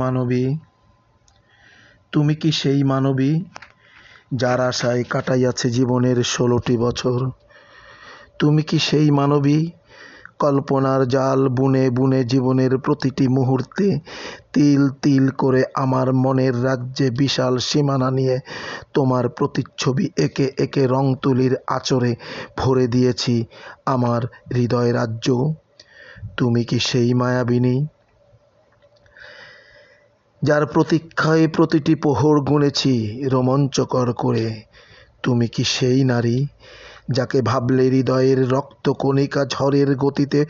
মানবী? তুমি কি সেই মানবী যার আশায় কাটাইয়াছে জীবনের ষোলোটি বছর? তুমি কি সেই মানবী কল্পনার জাল বুনে বুনে জীবনের প্রতিটি মুহূর্তে তিল তিল করে আমার মনের রাজ্যে বিশাল সীমানা নিয়ে তোমার প্রতিচ্ছবি একে একে রং তুলির আচরে ভরে দিয়েছি আমার হৃদয় রাজ্য তুমি কি সেই মায়াবিনী যার প্রতীক্ষায় প্রতিটি প্রহর গুনেছি রোমাঞ্চকর করে। তুমি কি সেই নারী, যাকে ভাবলে হৃদয়ের রক্ত কণিকা ঝড়ের গতিতে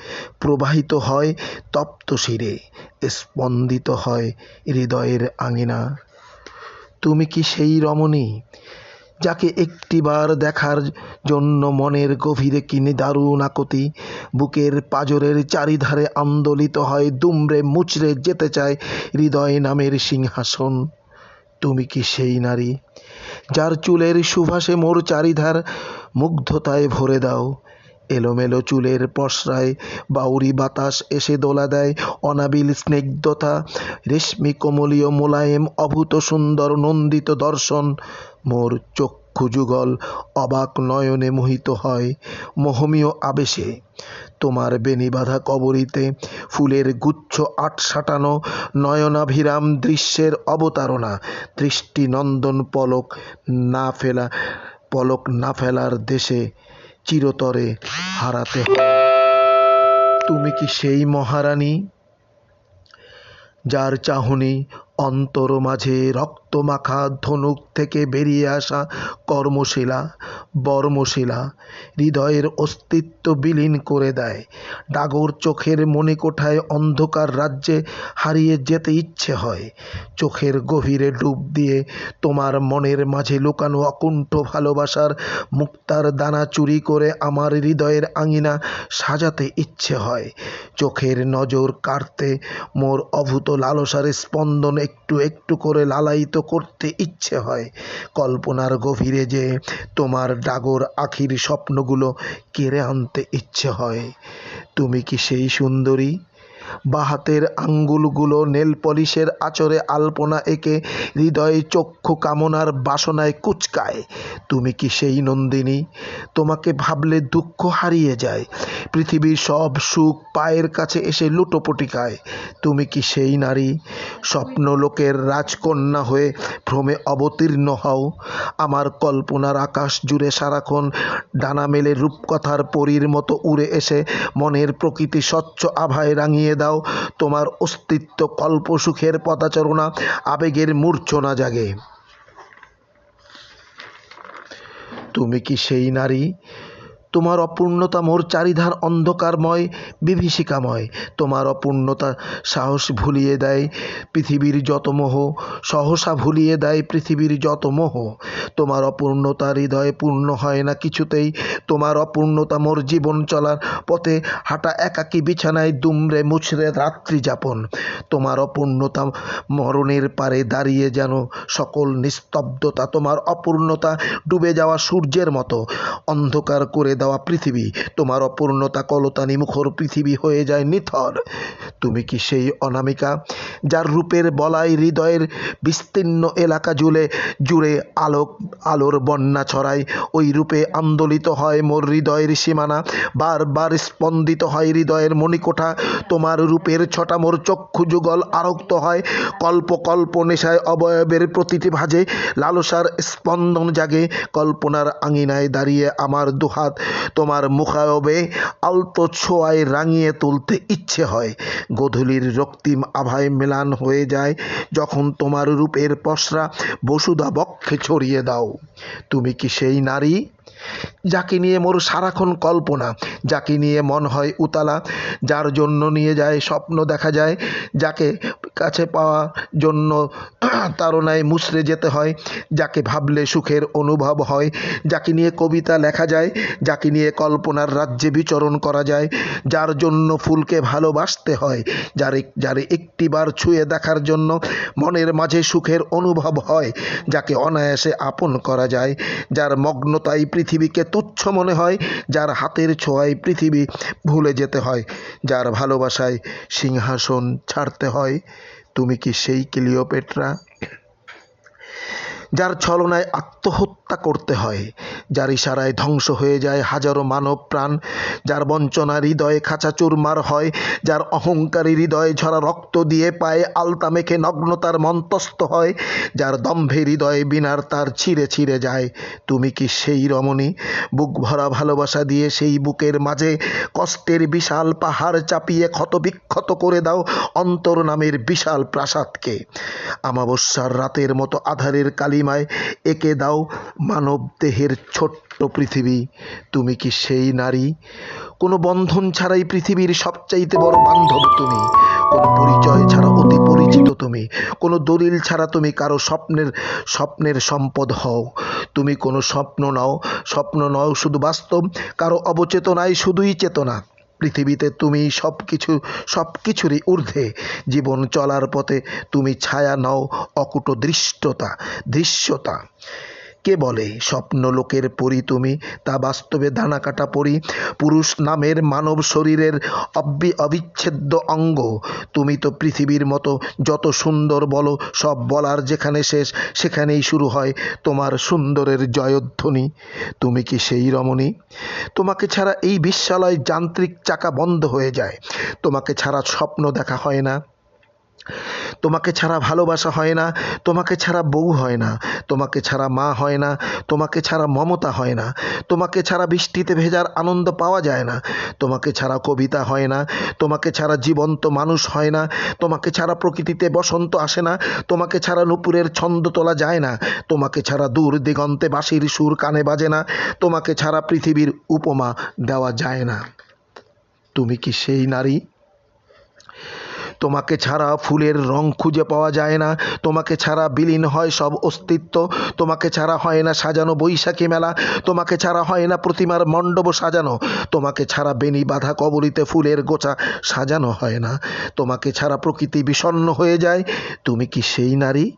প্রবাহিত হয়, তপ্ত শিরে স্পন্দিত হয় হৃদয়ের আঙিনা? তুমি কি সেই রমণী যাকে একটিবার দেখার জন্য মনের গভীরে কিনে দারুণ আকতি। বুকের পাজরের চারিধারে আন্দোলিত হয়, দুমড়ে মুচড়ে যেতে চায় হৃদয় নামের সিংহাসন। তুমি কি সেই নারী? যার চুলের সুভাষে মোর চারিধার মুগ্ধতায় ভরে দাও। এলোমেলো চুলের পশরায় বাউরি বাতাস এসে দোলা দেয় অনাবিল স্নিগ্ধতা, রেশমি কোমলীয় মোলায়েম, অভূত সুন্দর নন্দিত দর্শন। মোর চক্ষু যুগল অবাক নয়নে মোহিত হয় মোহমীয় আবেশে। তোমার বেনিবাঁধা কবরীতে ফুলের গুচ্ছ আট সাটানো, নয়নাভিরাম দৃশ্যের অবতারণা দৃষ্টি নন্দন পলক না ফেলা, পলক না ফেলার দেশে চিরতরে হারাতে হয়। তুমি কি সেই মহারানী যার চাহনি অন্তর মাঝে রক্তমাখা ধনুক থেকে বেরিয়ে আসা কর্মশিলা, বর্মশিলা হৃদয়ের অস্তিত্ব বিলীন করে দেয়। ডাগর চোখের মণিকোঠায় অন্ধকার রাজ্যে হারিয়ে যেতে ইচ্ছে হয়। চোখের গভীরে ডুব দিয়ে তোমার মনের মাঝে লুকানো অকুণ্ঠ ভালোবাসার মুক্তার দানা চুরি করে আমার হৃদয়ের আঙিনা সাজাতে ইচ্ছে হয়। চোখের নজর কাড়তে, মোর অভূত লালসার স্পন্দন একটু একটু করে লালায়িত করতে ইচ্ছে হয়। কল্পনার গভীরে যে তোমার ডাগর আখির স্বপ্নগুলো কেড়ে আনতে ইচ্ছে হয়। তুমি কি সেই সুন্দরী? বাহাতের আঙ্গুলগুলো নেল পলিশের আচরে আলপনা এঁকে হৃদয়ে চক্ষু কামনার বাসনায় কুচকায়। তুমি কি সেই নন্দিনী? তোমাকে ভাবলে দুঃখ হারিয়ে যায়। পৃথিবীর সব সুখ পায়ের কাছে এসে লুটোপুটি খায়। তুমি কি সেই নারী? স্বপ্নলোকের রাজকন্যা হয়ে ভ্রমে অবতীর্ণ হও। আমার কল্পনার আকাশ জুড়ে সারাক্ষণ ডানা মেলে রূপকথার পরীর মতো উড়ে এসে মনের প্রকৃতি স্বচ্ছ আভায় রাঙিয়ে দাও। তোমার অস্তিত্ব কল্প সুখের পদাচরণা আবেগের মূর্ছনা জাগে। তুমি কি সেই নারী তোমার অপূর্ণতা মোর চারিধার অন্ধকারময়, বিভীষিকাময়। তোমার অপূর্ণতা সাহস ভুলিয়ে দেয় পৃথিবীর যত মোহ, সহসা ভুলিয়ে দেয় পৃথিবীর যত মোহ। তোমার অপূর্ণতা হৃদয়ে পূর্ণ হয় না কিছুতেই, তোমার অপূর্ণতা মোর জীবন চলার পথে হাঁটা একাকী বিছানায় দুমড়ে মুছড়ে রাত্রি যাপন। তোমার অপূর্ণতা মরণের পারে দাঁড়িয়ে যেন সকল নিস্তব্ধতা, তোমার অপূর্ণতা ডুবে যাওয়া সূর্যের মতো। অন্ধকার করে দেওয়া পৃথিবী। তোমার অপূর্ণতা কলতানি মুখর পৃথিবী হয়ে যায় নিথর। তুমি কি সেই অনামিকা, যার রূপের বলাই হৃদয়ের বিস্তীর্ণ এলাকা জুড়ে জুড়ে আলোক, আলোর বন্যা ছড়ায়? ওই রূপে আন্দোলিত হয় মোর হৃদয়ের সীমানা, বারবার স্পন্দিত হয় হৃদয়ের মণিকোঠা। তোমার রূপের ছটা মোর চক্ষু যুগল আরক্ত হয় কল্প কল্প নেশায় অবয়বের প্রতিটি ভাজে, লালসার স্পন্দন জাগে। কল্পনার আঙিনায় দাঁড়িয়ে আমার দুহাত তোমার মুখায়বে আলতো ছোঁয়ায় রাঙিয়ে তুলতে ইচ্ছে হয়। গধূলির রক্তিম আভায় মেলান হয়ে যায়, যখন তোমার রূপের পসরা বসুধা বক্ষে ছড়িয়ে দাও। তুমি কি সেই নারী? যাকে নিয়ে মোর সারাক্ষণ কল্পনা, যাকে নিয়ে মন হয় উতালা, যার জন্য নিয়ে যায় স্বপ্ন দেখা যায়, যাকে কাছে পাওয়ার জন্য তাড়নায় মুচড়ে যেতে হয়। যাকে ভাবলে সুখের অনুভব হয়। যাকে নিয়ে কবিতা লেখা যায়, যাকে নিয়ে কল্পনার রাজ্যে বিচরণ করা যায়, যার জন্য ফুলকে ভালোবাসতে হয়, যার যার একটিবার ছুঁয়ে দেখার জন্য মনের মাঝে সুখের অনুভব হয়, যাকে অনায়াসে আপন করা যায়। যার মগ্নতায় পৃথিবীকে তুচ্ছ মনে হয়, যার হাতের ছোঁয়ায় পৃথিবী ভুলে যেতে হয়, যার ভালোবাসায় সিংহাসন ছাড়তে হয়। তুমি কি সেই ক্লিওপেট্রা? যার ছলনায় আত্মহত্যা করতে হয়। যার ইশারায় ধ্বংস হয়ে যায় হাজারো মানব প্রাণ, যার বঞ্চনা হৃদয়ে খাঁচা চুরমার হয়, যার অহংকারী হৃদয়ে ঝরা রক্ত দিয়ে পায়ে আলতা মেখে নগ্নতার মন্তস্থ হয়, যার দম্ভে হৃদয়ে বিনার তার ছিঁড়ে ছিঁড়ে যায়। তুমি কি সেই রমণী? বুক ভরা ভালোবাসা দিয়ে সেই বুকের মাঝে কষ্টের বিশাল পাহাড় চাপিয়ে ক্ষতবিক্ষত করে দাও অন্তর নামের বিশাল প্রাসাদকে। আমাবস্যার রাতের মতো আধারের কালিমায় এঁকে দাও মানব দেহের ছোট্ট পৃথিবী, তুমি কি সেই নারী? কোনো বন্ধন ছাড়াই পৃথিবীর সবচাইতে বড় বান্ধব তুমি। কোনো পরিচয় ছাড়া অতি পরিচিত তুমি। কোনো দলিল ছাড়া তুমি কারও স্বপ্নের স্বপ্নের সম্পদ হও। তুমি কোনো স্বপ্ন নাও, স্বপ্ন নও শুধু বাস্তব, কারও অবচেতনায় শুধুই চেতনা। পৃথিবীতে তুমি সব কিছু সব কিছুরই ঊর্ধ্বে। জীবন চলার পথে তুমি ছায়া নাও অকুট দৃষ্টতা দৃশ্যতা। কে বলে? স্বপ্ন লোকের পরি তুমি। তা বাস্তবে দানা কাটা পরি। পুরুষ নামের মানব শরীরের অব্বি অবিচ্ছেদ্য অঙ্গ। তুমি তো পৃথিবীর মতো যত সুন্দর বলো, সব বলার যেখানে শেষ, সেখানেই শুরু হয় তোমার সুন্দরের জয়ধ্বনি। তুমি কি সেই রমণী? তোমাকে ছাড়া এই বিশ্বলয় যান্ত্রিক চাকা বন্ধ হয়ে যায়। তোমাকে ছাড়া স্বপ্ন দেখা হয় না। তোমাকে ছাড়া ভালোবাসা হয় না তোমাকে ছাড়া বউ হয় না তোমাকে ছাড়া মা হয় না তোমাকে ছাড়া মমতা হয় না তোমাকে ছাড়া বৃষ্টিতে ভেজার আনন্দ পাওয়া যায় না তোমাকে ছাড়া কবিতা হয় না তোমাকে ছাড়া জীবন্ত মানুষ হয় না তোমাকে ছাড়া প্রকৃতিতে বসন্ত আসে না তোমাকে ছাড়া নুপুরের ছন্দ তোলা যায় না তোমাকে ছাড়া দূর দিগন্তে বাঁশির সুর কানে বাজে না তোমাকে ছাড়া পৃথিবীর উপমা দেওয়া যায় না তুমি কি সেই নারী তোমাকে ছাড়া ফুলের রং খুঁজে পাওয়া যায় না। তোমাকে ছাড়া বিলীন হয় সব অস্তিত্ব। তোমাকে ছাড়া হয় না সাজানো বৈশাখী মেলা। তোমাকে ছাড়া হয় না প্রতিমার মণ্ডপ সাজানো। তোমাকে ছাড়া বেনি বাধা কবলিতে ফুলের গোছা সাজানো হয় না। তোমাকে ছাড়া প্রকৃতি বিষণ্ণ হয়ে যায়। তুমি কি সেই নারী?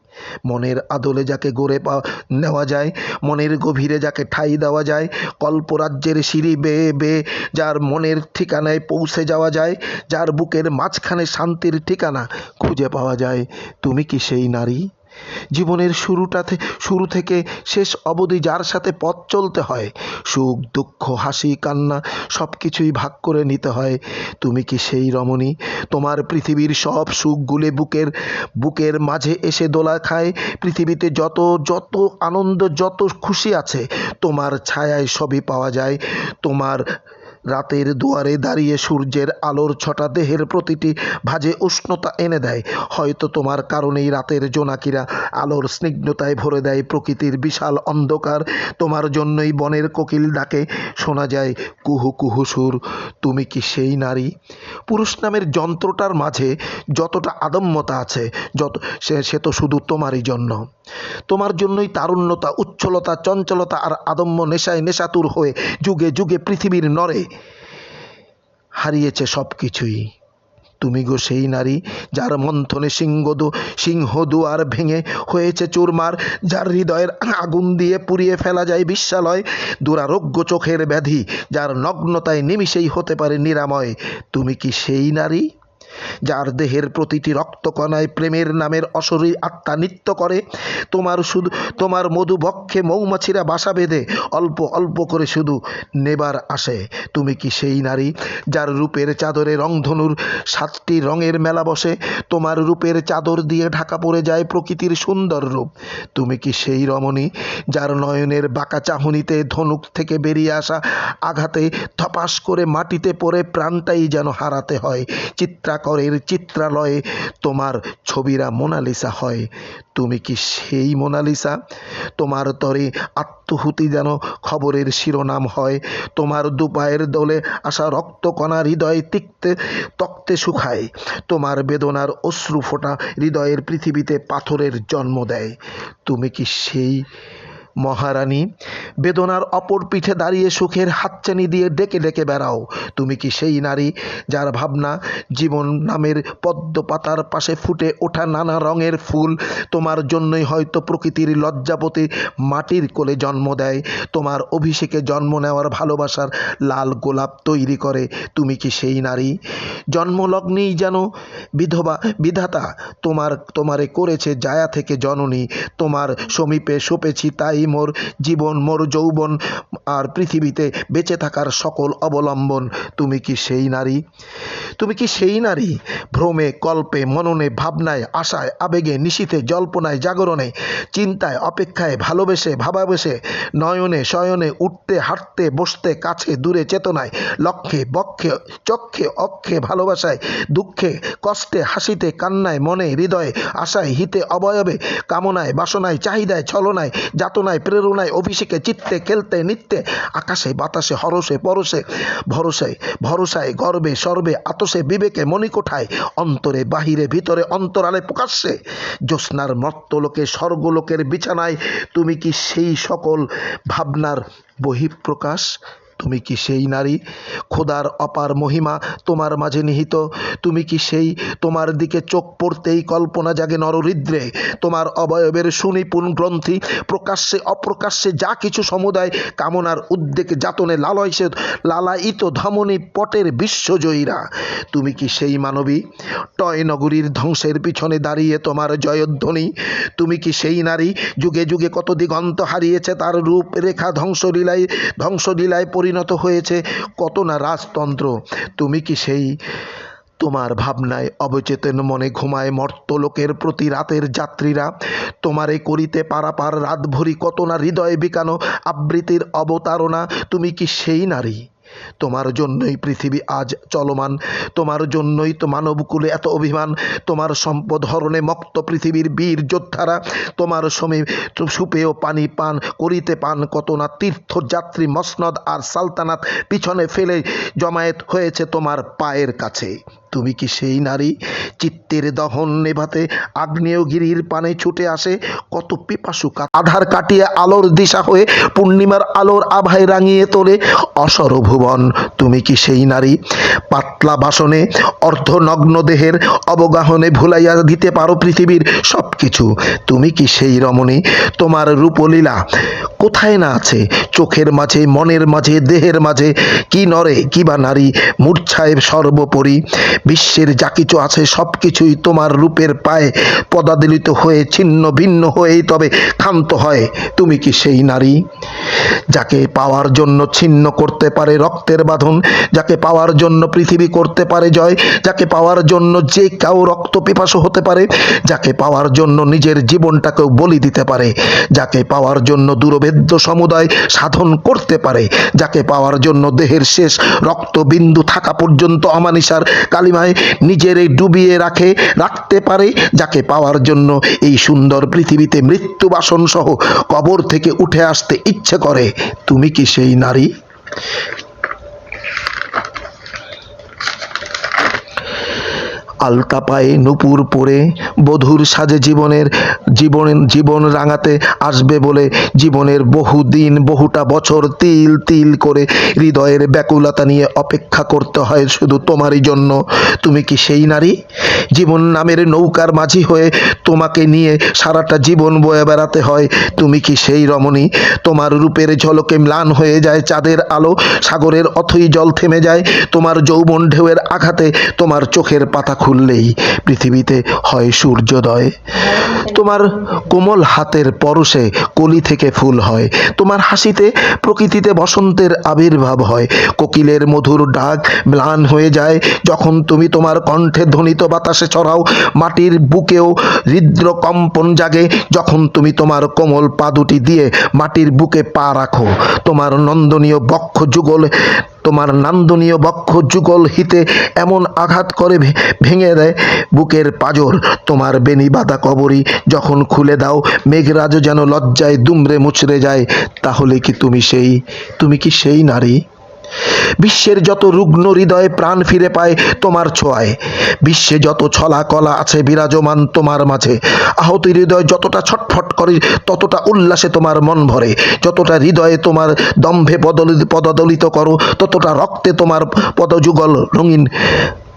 মনের আদলে যাকে গড়ে পা নেওয়া যায়, মনের গভীরে যাকে ঠাঁই দেওয়া যায়, কল্পরাজ্যের সিঁড়ি বেয়ে বেয়ে যার মনের ঠিকানায় পৌঁছে যাওয়া যায়, যার বুকের মাঝখানে শান্তির ঠিকানা খুঁজে পাওয়া যায়। তুমি কি সেই নারী? জীবনের শুরুটাতে শুরু থেকে শেষ অবধি যার সাথে পথ চলতে হয়, সুখ, দুঃখ, হাসি, কান্না সব কিছুই ভাগ করে নিতে হয়। তুমি কি সেই রমণী? তোমার পৃথিবীর সব সুখগুলি বুকের বুকের মাঝে এসে দোলা খায়। পৃথিবীতে যত যত আনন্দ, যত খুশি আছে, তোমার ছায়ায় সবই পাওয়া যায়। তোমার রাতের দুয়ারে দাঁড়িয়ে সূর্যের আলোর ছটা দেহের প্রতিটি ভাজে উষ্ণতা এনে দেয়। হয়তো তোমার কারণেই রাতের জোনাকিরা আলোর স্নিগ্ধতায় ভরে দেয় প্রকৃতির বিশাল অন্ধকার। তোমার জন্যই বনের কোকিল ডাকে, শোনা যায়, কুহু কুহু সুর, তুমি কি সেই নারী? পুরুষ নামের যন্ত্রটার মাঝে যতটা আদম্যতা আছে, যত সে তো শুধু তোমারই জন্য। তোমার জন্যই তারুণ্যতা, উচ্ছলতা, চঞ্চলতা আর আদম্য নেশায় নেশাতুর হয়ে যুগে যুগে পৃথিবীর নরে হারিয়েছে সব কিছুই তুমি গো সেই নারী যার মন্থনে সিংহদু সিংহ দুয়ার ভেঙে হয়েছে চুরমার, যার হৃদয়ের আগুন দিয়ে পুড়িয়ে ফেলা যায় বিশ্বালয় দুরারোগ্য চোখের ব্যাধি, যার নগ্নতায় নিমিষেই হতে পারে নিরাময়। তুমি কি সেই নারী? যার দেহের প্রতিটি রক্তকণায় প্রেমের নামের অশরীর আত্মা নৃত্য করে। তোমার শুধু, তোমার মধুবক্ষে মৌমাছিরা বাসা বেঁধে অল্প অল্প করে শুধু নেবার আসে। তুমি কি সেই নারী যার রূপের চাদরে রংধনুর সাতটি রঙের মেলা বসে? তোমার রূপের চাদর দিয়ে ঢাকা পড়ে যায় প্রকৃতির সুন্দর রূপ। তুমি কি সেই রমণী যার নয়নের বাঁকা চাহনিতে ধনুক থেকে বেরিয়ে আসা আঘাতে ধপাস করে মাটিতে পড়ে প্রাণটাই যেন হারাতে হয়? চিত্রাকরের চিত্রালয়ে তোমার ছবিরা মোনালিসা হয়। তুমি কি সেই মোনালিসা? তোমার তরে আত্মহুতি যেন খবরের শিরোনাম হয়। তোমার দুপায়ের দোলে আসা রক্তকণা হৃদয় তিক্তে তক্তে শুকায়। তোমার বেদনার অশ্রু ফোঁটা হৃদয়ের পৃথিবীতে পাথরের জন্ম দেয়। তুমি কি সেই মহারানী, বেদনার অপর পিঠে দাঁড়িয়ে সুখের হাতচানি দিয়ে ডেকে ডেকে বেড়াও। তুমি কি সেই নারী যার ভাবনা জীবন নামের পদ্ম পাতার পাশে ফুটে ওঠা নানা রঙের ফুল? তোমার জন্যই হয়তো প্রকৃতির লজ্জাপতি মাটির কোলে জন্ম দেয়। তোমার অভিষেকে জন্ম নেওয়ার ভালোবাসার লাল গোলাপ তৈরি করে। তুমি কি সেই নারী? জন্মলগ্নেই যেন বিধবা, বিধাতা তোমার, তোমারে করেছে জায়া থেকে জননী। তোমার সমীপে সপেছি তাই মোর জীবন, মোর যৌবন আর পৃথিবীতে বেঁচে থাকার সকল অবলম্বন। তুমি কি সেই নারী? তুমি কি সেই নারী? ভ্রমে, কল্পে, মননে, ভাবনায়, আশায়, আবেগে, নিশীথে, জল্পনায়, জাগরণে, চিন্তায়, অপেক্ষায়, ভালোবেসে, ভাবাবেসে, নয়নে, শয়নে, উঠতে, হাঁটতে, বসতে, কাছে, দূরে, চেতনায়, লক্ষ্যে, বক্ষে, চক্ষে, অক্ষে, ভালোবাসায়, দুঃখে, কষ্টে, হাসিতে, কান্নায়, মনে, হৃদয়ে, আশায়, হিতে, অবয়বে, কামনায়, বাসনায়, চাহিদায়, ছলনায়, যাতনায় প্রেরণায়, অভিষেকে চিত্তে, খেলতে, নিত্যে, আকাশে, বাতাসে হরসে পরশে ভরসে ভরসায়, গর্বে, সর্বে, আতসে, বিবেকে, মণিকোঠায়, অন্তরে, বাহিরে, ভিতরে, অন্তরালে প্রকাশ্যে, জ্যোৎস্নার মর্তলোকে, স্বর্গলোকের বিছানায়, তুমি কি সেই সকল ভাবনার বহিঃপ্রকাশ? তুমি কি সেই নারী? খোদার অপার মহিমা তোমার মাঝে নিহিত। তুমি কি সেই? তোমার দিকে চোখ পড়তেই কল্পনা জাগে নরহৃদ্রে তোমার অবয়বের সুনিপুণ গ্রন্থি, প্রকাশ্যে অপ্রকাশ্যে যা কিছু সমুদায় কামনার উদ্বেগে যাতনে লালয়সে লালায়িত ধমনী পটের বিশ্বজয়ীরা। তুমি কি সেই মানবী? টয় নগরীর ধ্বংসের পিছনে দাঁড়িয়ে তোমার জয়ধ্বনি। তুমি কি সেই নারী? যুগে যুগে কত দিগন্ত হারিয়েছে তার রূপ রেখা ধ্বংসলীলায় ধ্বংসলীলায় পরিণত হয়েছে। কত না রাজতন্ত্র। তুমি কি সেই তোমার ভাবনায় অবচেতন মনে ঘুমায় মর্তলোকের প্রতি রাতের যাত্রীরা? তোমারে করিতে পারাপার রাত ভরি কত না হৃদয় বিকানো আবৃত্তির অবতারণা? তুমি কি সেই নারী? তোমার জন্যই পৃথিবী আজ চলমান, তোমার জন্যই তো মানবকুলে এত অভিমান, তোমার সম্পদ হরণে মক্ত পৃথিবীর বীর যোদ্ধারা, তোমার সমীপ সুপেয় পানি পান, করিতে পান কত না তীর্থযাত্রী মসনদ আর সালতানাত, পিছনে ফেলে জমায়েত হয়েছে তোমার পায়ের কাছে। তুমি কি সেই নারী? চিত্তের দহন নেভাতে আগ্নেয়গিরির পানে ছুটে আসে, কত পিপাসু আধার কাটিয়ে আলোর দিশা হয়ে পূর্ণিমার আলোর আভায় রাঙিয়ে তোলে অসর ভুবন তুমি কি সেই নারী? পাতলা বাসনে অর্ধনগ্ন দেহের অবগাহনে ভুলাইয়া দিতে পারো পৃথিবীর সব কিছু তুমি কি সেই রমণী? তোমার রূপলীলা কোথায় না আছে? চোখের মাঝে, মনের মাঝে, দেহের মাঝে, কি নরে কি বা নারী? মূর্ছায় সর্বোপরি বিশ্বের যা কিছু আছে সব কিছুই তোমার রূপের পায়ে পদাদলিত হয়ে ছিন্ন ভিন্ন হয়েই তবে ক্ষান্ত হয়। তুমি কি সেই নারী যাকে পাওয়ার জন্য ছিন্ন করতে পারে রক্তের বাঁধন, যাকে পাওয়ার জন্য পৃথিবী করতে পারে জয়, যাকে পাওয়ার জন্য যে কাউ রক্ত পিপাসু হতে পারে, যাকে পাওয়ার জন্য নিজের জীবনটাকেও বলি দিতে পারে, যাকে পাওয়ার জন্য দূরভেদ্য সমুদায় সাধন করতে পারে, যাকে পাওয়ার জন্য দেহের শেষ রক্তবিন্দু থাকা পর্যন্ত অমানিসার কালিমায় নিজেরে ডুবিয়ে রাখে, রাখতে পারে যাকে পাওয়ার জন্য এই সুন্দর পৃথিবীতে মৃত্যু বাসন সহ কবর থেকে উঠে আসতে ইচ্ছে করে। তুমি কি সেই নারী? আলতা পায়ে নুপুর পরে বধুর সাজে জীবনের জীবন জীবন রাঙাতে আসবে বলে জীবনের বহু দিন, বহুটা বছর তিল তিল করে হৃদয়ের ব্যাকুলতা নিয়ে অপেক্ষা করতে হয় শুধু তোমারই জন্য। তুমি কি সেই নারী? জীবন নামের নৌকার মাঝি হয়ে তোমাকে নিয়ে সারাটা জীবন বয়ে বেড়াতে হয়। তুমি কি সেই রমণী? তোমার রূপের ঝলকে ম্লান হয়ে যায় চাঁদের আলো, সাগরের অথই জল থেমে যায়। তোমার যৌবন ঢেউয়ের আঘাতে তোমার চোখের পাতা খুললেই পৃথিবীতে হয় সূর্যোদয়। তোমার কোমল হাতের পরশে কলি থেকে ফুল হয়। তোমার হাসিতে, প্রকৃতিতে বসন্তের আবির্ভাব হয়। কোকিলের মধুর ডাক ম্লান হয়ে যায়। যখন তুমি তোমার কণ্ঠে ধ্বনিত বাতাসে ছড়াও, মাটির বুকেও হৃদ্র কম্পন জাগে। যখন তুমি তোমার কোমল পা দুটি দিয়ে মাটির বুকে পা রাখো, তোমার নন্দনীয় বক্ষ যুগল তোমার নান্দনীয় বক্ষ যুগল হিতে এমন আঘাত করে ভেঙে দেয় বুকের পাজর। তোমার বেনি বাঁধা কবরই যখন খুলে দাও, মেঘরাজ যেন লজ্জায় দুমড়ে মুচড়ে যায়। তাহলে কি তুমি সেই তুমি কি সেই নারী? বিশ্বের যত রুগ্ন হৃদয়ে প্রাণ ফিরে পায়, তোমার ছোঁয়ায়। বিশ্বে যত ছলা কলা আছে বিরাজমান তোমার মাঝে। আহত হৃদয় যতটা ছটফট করে, ততটা উল্লাসে তোমার মন ভরে। যতটা হৃদয়ে তোমার দম্ভে পদলিত পদদলিত করো, ততটা রক্তে তোমার পদযুগল রঙিন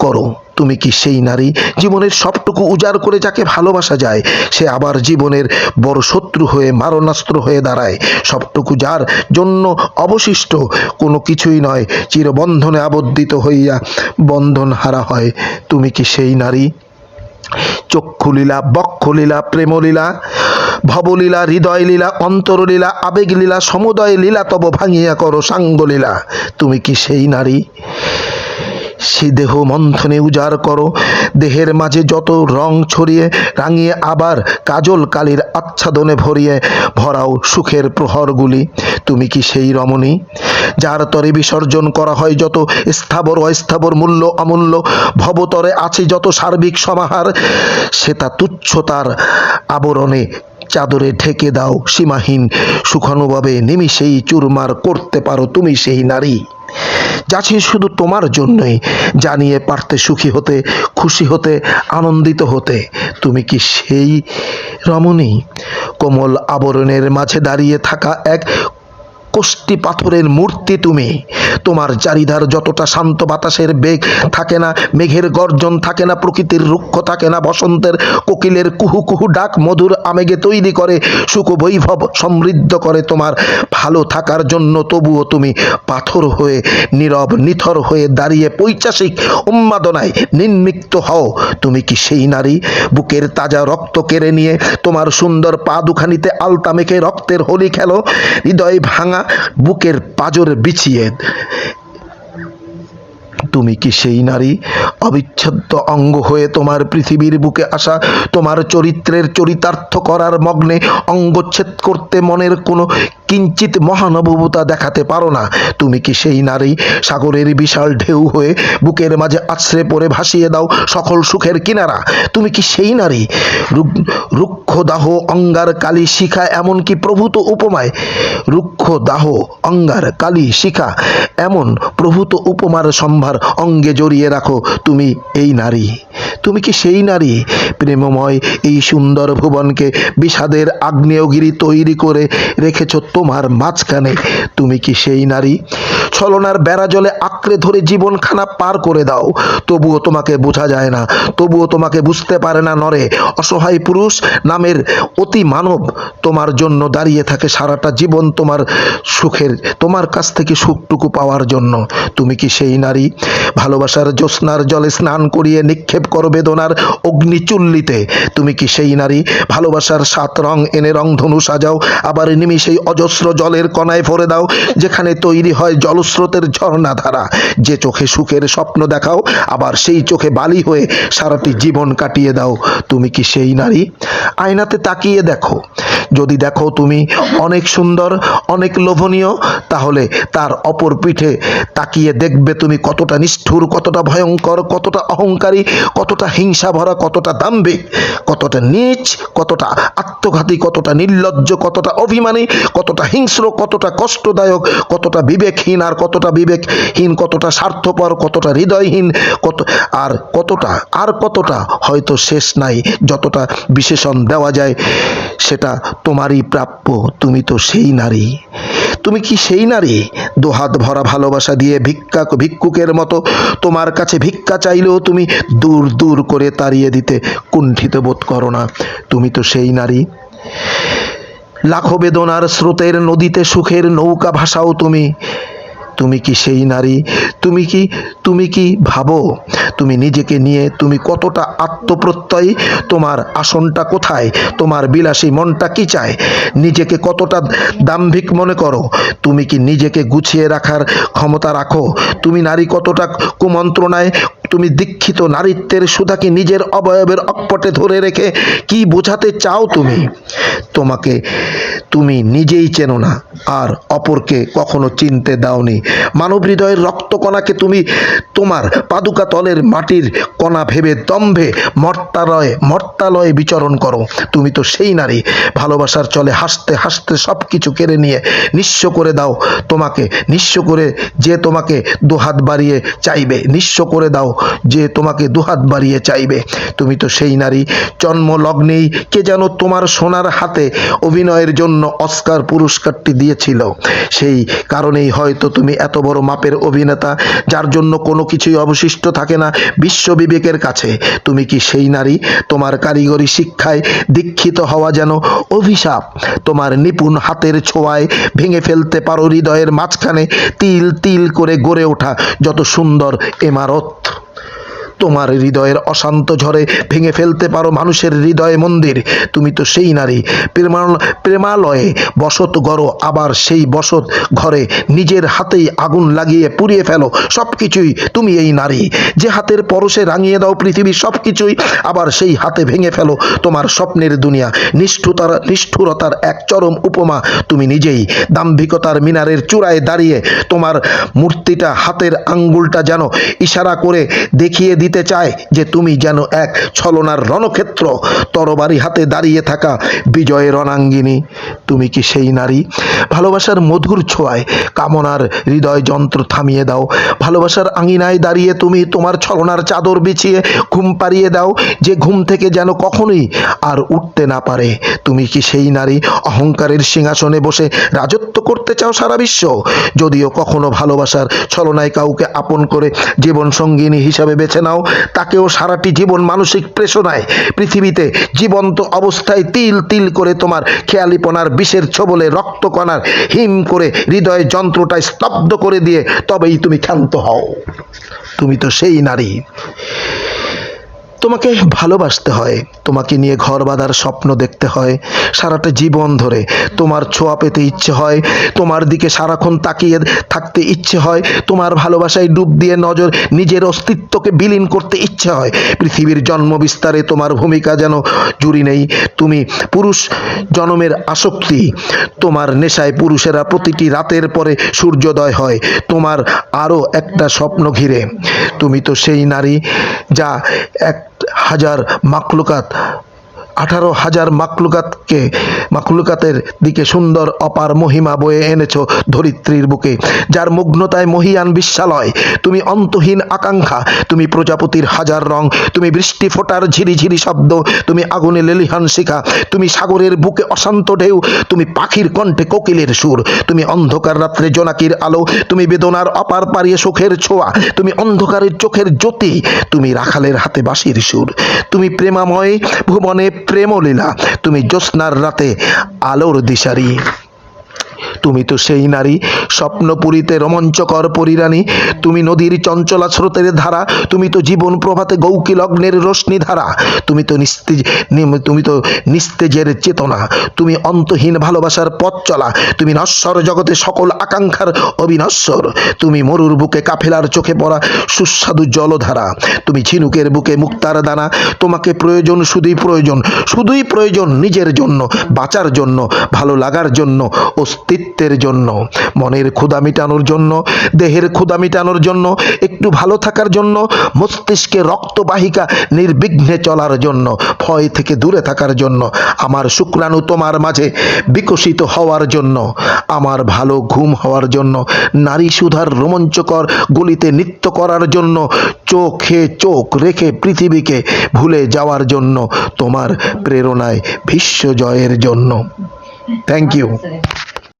করো। তুমি কি সেই নারী জীবনের সবটুকু উজাড় করে যাকে ভালোবাসা যায়, সে আবার জীবনের বড় শত্রু হয়ে মারণাস্ত্র হয়ে দাঁড়ায়? সবটুকু যার জন্য অবশিষ্ট, কোনো কিছুই নয়, চিরবন্ধনে আবদ্ধিত হইয়া বন্ধন হারা হয়। তুমি কি সেই নারী? চক্ষুলীলা, বক্ষলীলা, প্রেমলীলা, ভবলীলা, হৃদয়লীলা, অন্তরলীলা, আবেগলীলা সমুদয় লীলা তব ভাঙিয়া করো সাঙ্গলীলা। তুমি কি সেই নারী? সে দেহ মন্থনে উজাড় করো। দেহের মাঝে যত রং ছড়িয়ে রাঙিয়ে আবার কাজল কালির আচ্ছাদনে ভরিয়ে ভরাও সুখের প্রহরগুলি। তুমি কি সেই রমণী? যার তরে বিসর্জন করা হয় যত স্থাবর অস্থাবর মূল্য অমূল্য, ভবতরে আছে যত সার্বিক সমাহার, সেটা তুচ্ছতার আবরণে চাদরে ঢেকে দাও সীমাহীন, সুখানুভাবে নিমিষেই চুরমার করতে পারো তুমি সেই নারী। যাচ্ছে শুধু তোমার জন্যই জানিয়ে পারতে সুখী হতে, খুশি হতে, আনন্দিত হতে। তুমি কি সেই রমণী? কোমল আবরণের মাঝে দাঁড়িয়ে থাকা এক কোষ্টি পাথরের মূর্তি তুমি। তোমার চারিধার যতটা শান্ত বাতাসের বেগ থাকে না, মেঘের গর্জন থাকে না, প্রকৃতির রুক্ষ থাকে না, বসন্তের কোকিলের কুহু কুহু ডাক মধুর আমেগে তৈরি করে সুখ বৈভব সমৃদ্ধ করে তোমার। ভালো থাকার জন্য তবুও তুমি পাথর হয়ে, নীরব নিথর হয়ে দাঁড়িয়ে পৈচাসিক উন্মাদনায় নির্মিক্ত হও। তুমি কি সেই নারী? বুকের তাজা রক্ত কেড়ে নিয়ে তোমার সুন্দর পা দুখানিতে আলতা মেখে রক্তের হোলি খেলো, হৃদয় ভাঙা বুকের পাজর বিছিয়ে তুমি কি সেই নারী? অবিচ্ছেদ্য অঙ্গ হয়ে তোমার পৃথিবীর বুকে আসা, তোমার চরিত্রের চরিতার্থ করার মগ্নে অঙ্গচ্ছেদ করতে মনের কোনো কিঞ্চিত মহানুভবতা দেখাতে পারো না। তুমি কি সেই নারী? সাগরের বিশাল ঢেউ হয়ে বুকের মাঝে আছড়ে পড়ে ভাসিয়ে দাও সকল সুখের কিনারা। তুমি কি সেই নারী? রুক্ষ দাহ অঙ্গার কালী শিখা এমনকি প্রভূত উপমায়। রুক্ষ দাহ অঙ্গার কালী শিখা এমন প্রভূত উপমার সম্ভার অঙ্গে জড়িয়ে রাখো। তুমি এই নারী। তুমি কি সেই নারী? প্রেমময় এই সুন্দর ভুবনকে বিষাদের আগ্নেয়গিরি তৈরি করে রেখেছ তোমার মাঝখানে। তুমি কি সেই নারী? ছলনার বেড়া জলে আঁকড়ে ধরে জীবনখানা পার করে দাও। তবুও তোমাকে বোঝা যায় না। তবুও তোমাকে বুঝতে পারে না নরে। অসহায় পুরুষ নামের অতি মানব তোমার জন্য দাঁড়িয়ে থাকে সারাটা জীবন তোমার সুখের, তোমার কাছ থেকে সুখটুকু পাওয়ার জন্য। তুমি কি সেই নারী? ভালোবাসার জ্যোৎস্নার জলে স্নান করিয়ে নিক্ষেপ করো বেদনার অগ্নিচুল্লিতে। তুমি কি সেই নারী? ভালোবাসার সাত রং এনে রংধনু সাজাও, আবার নিমিষেই অজস্র জলের কণায় ভরে দাও, যেখানে তৈরি হয় জলস্রোতের ঝর্ণাধারা। যে চোখে সুখের স্বপ্ন দেখাও, আবার সেই চোখে বালি হয়ে সারাটি জীবন কাটিয়ে দাও। তুমি কি সেই নারী? আয়নাতে তাকিয়ে দেখো। যদি দেখো তুমি অনেক সুন্দর, অনেক লোভনীয়, তাহলে তার অপর পিঠে তাকিয়ে দেখবে তুমি কতটা নিষ্ঠুর, কতটা ভয়ঙ্কর, কতটা অহংকারী, কতটা হিংসা ভরা কতটা দাম্ভিক, কতটা নীচ, কতটা আত্মঘাতী, কতটা নির্লজ্জ, কতটা অভিমানী, কতটা হিংস্র, কতটা কষ্টদায়ক, কতটা বিবেকহীন আর কতটা বিবেকহীন, কতটা স্বার্থপর, কতটা হৃদয়হীন, কত আর কতটা আর কতটা হয়তো শেষ নাই, যতটা বিশেষণ দেওয়া যায়, সেটা তোমারই প্রাপ্য, তুমি তো সেই নারী। তুমি কি সেই নারী? দুহাত ভরা ভালোবাসা দিয়ে ভিক্ষা ভিক্ষুকের মতো তোমার কাছে ভিক্ষা চাইলেও তুমি দূর দূর করে তাড়িয়ে দিতে কুণ্ঠিত বোধ করো না। তুমি তো সেই নারী। লাখো বেদনার স্রোতের নদীতে সুখের নৌকা ভাষাও তুমি। তুমি কি সেই নারী? তুমি কি তুমি কি ভাবো? তুমি নিজেকে নিয়ে তুমি কতটা আত্মপ্রত্যয়ী? তোমার আসনটা কোথায়? তোমার বিলাসী মনটা কি চায়? নিজেকে কতটা দাম্ভিক মনে করো? তুমি কি নিজেকে গুছিয়ে রাখার ক্ষমতা রাখো? তুমি নারী কতটা কুমন্ত্রণায় তুমি দীক্ষিত নারীত্বের সুধাকে নিজের অবয়বের অকপটে ধরে রেখে কি বোঝাতে চাও তুমি? তোমাকে তুমি নিজেই চেনো না, আর অপরকে কখনো চিনতে দাওনি। মানব হৃদয়ের রক্তকণাকে তুমি তোমার পাদুকা তলের মাটির কণা ভেবে দম্ভে মর্তালয়ে মর্তালয়ে বিচরণ করো। তুমি তো সেই নারী, ভালোবাসার চলে হাসতে হাসতে সব কিছু কেড়ে নিয়ে নিঃস্ব করে দাও তোমাকে, নিঃস্ব করে যে তোমাকে দুহাত বাড়িয়ে চাইবে, নিঃস্ব করে দাও যে তোমাকে দুহাত বাড়িয়ে চাইবে। তুমি তো সেই নারী। জন্ম লগ্নেই কে যেন তোমার সোনার হাতে অভিনয়ের জন্য অস্কার পুরস্কারটি দিয়েছিল। সেই কারণেই হয়তো তুমি এত বড় মাপের অভিনেতা, যার জন্য কোনো কিছুই অবশিষ্ট থাকে না বিশ্ব বিবেকের কাছে। তুমি কি সেই নারী? তোমার কারিগরি শিক্ষায় দীক্ষিত হওয়া যেন অভিশাপ। তোমার নিপুণ হাতের ছোঁয়ায় ভেঙে ফেলতে পারো হৃদয়ের মাঝখানে তিল তিল করে গড়ে ওঠা যত সুন্দর ইমারত তোমার হৃদয়ের অশান্ত ঝড়ে ভেঙে ফেলতে পারো মানুষের হৃদয় মন্দির। তুমি তো সেই নারী। প্রেমা- প্রেমালয়ে বসত গড়ো, আবার সেই বসত ঘরে নিজের হাতেই আগুন লাগিয়ে পুড়িয়ে ফেলো। সব কিছুই তুমি এই নারী। যে হাতের পরশে রাঙিয়ে দাও পৃথিবীর সব কিছুই আবার সেই হাতে ভেঙে ফেলো তোমার স্বপ্নের দুনিয়া। নিষ্ঠুতার, নিষ্ঠুরতার এক চরম উপমা তুমি নিজেই। দাম্ভিকতার মিনারের চূড়ায় দাঁড়িয়ে তোমার মূর্তিটা হাতের আঙ্গুলটা যেন ইশারা করে দেখিয়ে দিতে চায় যে তুমি যেন এক ছলনার রণক্ষেত্র তরবারি হাতে দাঁড়িয়ে থাকা বিজয়ের রণাঙ্গিনী। তুমি কি সেই নারী? ভালোবাসার মধুর ছোঁয়ায় কামনার হৃদয় যন্ত্র থামিয়ে দাও। ভালোবাসার আঙিনায় দাঁড়িয়ে তুমি তোমার ছলনার চাদর বিছিয়ে ঘুম পাড়িয়ে দাও, যে ঘুম থেকে যেন কখনোই আর উঠতে না পারে। তুমি কি সেই নারী? অহংকারের সিংহাসনে বসে রাজত্ব করতে চাও সারা বিশ্ব? যদিও কখনো ভালোবাসার ছলনায় কাউকে আপন করে জীবন সঙ্গিনী হিসাবে বেছে নাও। তাকেও সারাটি জীবন মানসিক প্রেষণায় পৃথিবীতে জীবন্ত অবস্থায় তিল তিল করে তোমার খেয়ালিপনার বিষের ছবলে রক্তকণার হিম করে হৃদয় যন্ত্রটায় স্তব্ধ করে দিয়ে তবেই তুমি ক্ষান্ত হও। তুমি তো সেই নারী। তোমাকে ভালোবাসতে হয়, তোমাকে নিয়ে ঘর বাঁধার স্বপ্ন দেখতে হয়, সারাটা জীবন ধরে তোমার ছোঁয়া পেতে ইচ্ছে হয়, তোমার দিকে সারাক্ষণ তাকিয়ে থাকতে ইচ্ছে হয়, তোমার ভালোবাসায় ডুব দিয়ে নজর নিজের অস্তিত্বকে বিলীন করতে ইচ্ছে হয়, পৃথিবীর জন্ম বিস্তারে তোমার ভূমিকা যেন জুড়ি নেই, তুমি পুরুষ জনমের আসক্তি, তোমার নেশায় পুরুষেরা প্রতিটি রাতের পরে সূর্যোদয় হয়, তোমার আরও একটা স্বপ্ন ঘিরে, তুমি তো সেই নারী যা এক হাজার মাকলুকাত আঠারো হাজার মাকলুকাতকে, মাকলুকাতের দিকে সুন্দর অপার মহিমা বয়ে এনেছো ধরিত্রীর বুকে। যার মুগ্নতায় মহিয়ান বিশ্বালয় তুমি অন্তহীন আকাঙ্ক্ষা, তুমি প্রজাপতির হাজার রং, তুমি বৃষ্টি ফোটার ঝিরিঝিরি শব্দ, তুমি আগুনে লেলিহান শিখা, তুমি সাগরের বুকে অশান্ত ঢেউ, তুমি পাখির কণ্ঠে কোকিলের সুর, তুমি অন্ধকার রাত্রে জোনাকির আলো, তুমি বেদনার অপার পারিয়ে সুখের ছোঁয়া, তুমি অন্ধকারের চোখের জ্যোতি, তুমি রাখালের হাতে বাঁশির সুর, তুমি প্রেমাময় ভুবনে প্রেমলীলা। তুমি জ্যোৎস্নার রাতে আলোর দিশারি। তুমি তো সেই নারী, স্বপ্নপুরীতে রোমাঞ্চকর পরিরানী। তুমি নদীর চঞ্চলা স্রোতের ধারা, তুমি তো জীবন প্রভাতে গৌকি লগ্নের রশ্মি ধারা। তুমি তো নিস্তেজ তুমি তো নিস্তেজের চেতনা। তুমি অন্তহীন ভালোবাসার পথ চলা। তুমি নশ্বর জগতে সকল আকাঙ্ক্ষার অবিনশ্বর। তুমি মরুর বুকে কাফেলার চোখে পড়া সুস্বাদু জলধারা। তুমি ঝিনুকের বুকে মুক্তার দানা। তোমাকে প্রয়োজন শুধুই প্রয়োজন শুধুই প্রয়োজন নিজের জন্য, বাঁচার জন্য, ভালো লাগার জন্য অস্তিত্বের জন্য, মনের ক্ষুদা মিটানোর জন্য, দেহের ক্ষুদা মিটানোর জন্য, একটু ভালো থাকার জন্য, মস্তিষ্কে রক্তবাহিকা নির্বিঘ্নে চলার জন্য, ভয় থেকে দূরে থাকার জন্য, আমার শুক্রাণু তোমার মাঝে বিকশিত হওয়ার জন্য, আমার ভালো ঘুম হওয়ার জন্য, নারী সুধার রোমাঞ্চকর গলিতে নৃত্য করার জন্য, চোখে চোখ রেখে পৃথিবীকে ভুলে যাওয়ার জন্য, তোমার প্রেরণায় বিশ্ব জয়ের জন্য। Thank you